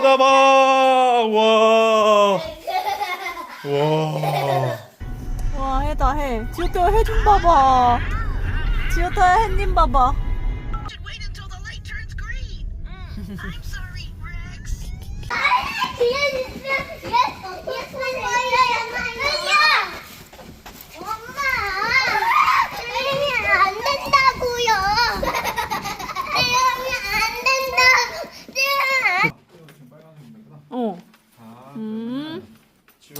바다 봐. 와. 와. 와 해다 해. 지오토야 해좀 봐봐. 지오토야 해님 봐봐.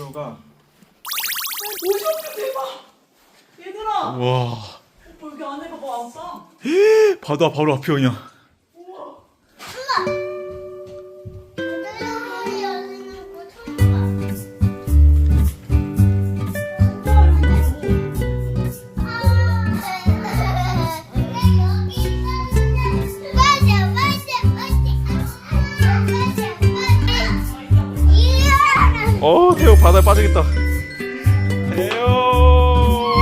지호가 오셔 대박. 얘들아. 와. 오빠 여기 안에 봐봐 아빠. 바다 바로 앞이 그냥. 어, 태호 바다에 빠지겠다. 태호.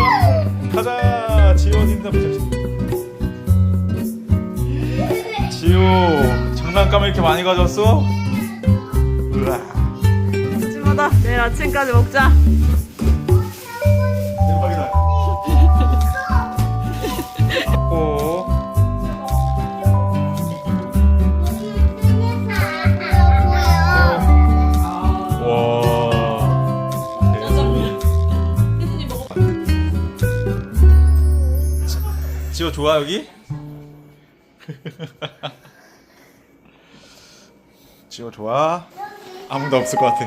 가자. 지호 힘내 보자. 지호 장난감을 이렇게 많이 가져왔어? 우와. 아침마다 내일 아침까지 먹자. 지호 좋아 여기? 지호 좋아? 아무도 없을 것 같아.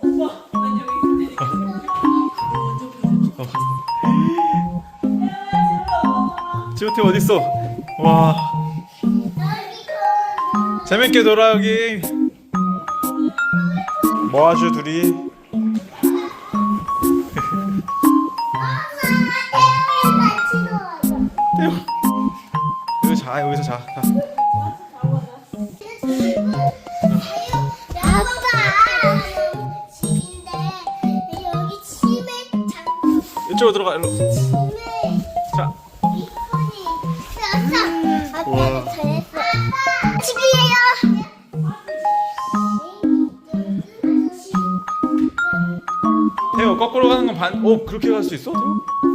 오빠 난 여기 있을 테니까. 지호 팀 어디 있어? 와. 재밌게 놀아 여기. 모아주 둘이. 여기 자 여기서 자. 자. 이쪽으로 들어가 일로. 자. 태호 거꾸로 가는 건 반. 오 그렇게 갈 수 있어? 태호?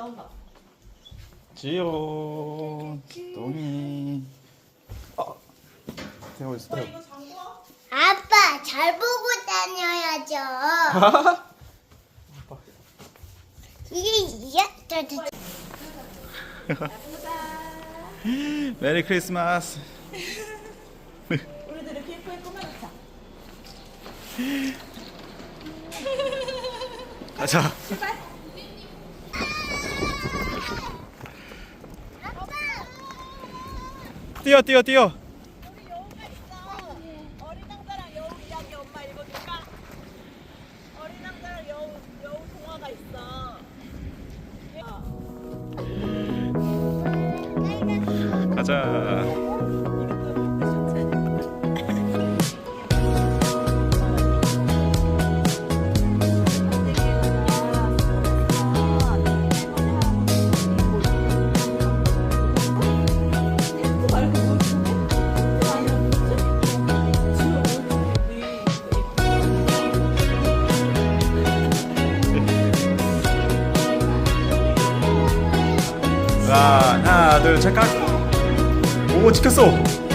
나온다. 지호 동이. 아. 태호 있어. 태호. 이거 잠궈. 아빠 잘 보고 다녀야죠. 이게 이게 저, 저, 메리 크리스마스. 우리들 이렇게 예쁘게 꾸며놓자. 가자. 뛰어 뛰어 뛰어. 어린 왕자랑 여우 이야기 엄마 읽어줄까? 어린 왕자랑 여우 여우 동화가 있어. 가자. 하나, 둘, 셋, 깍. 오, 찍혔어.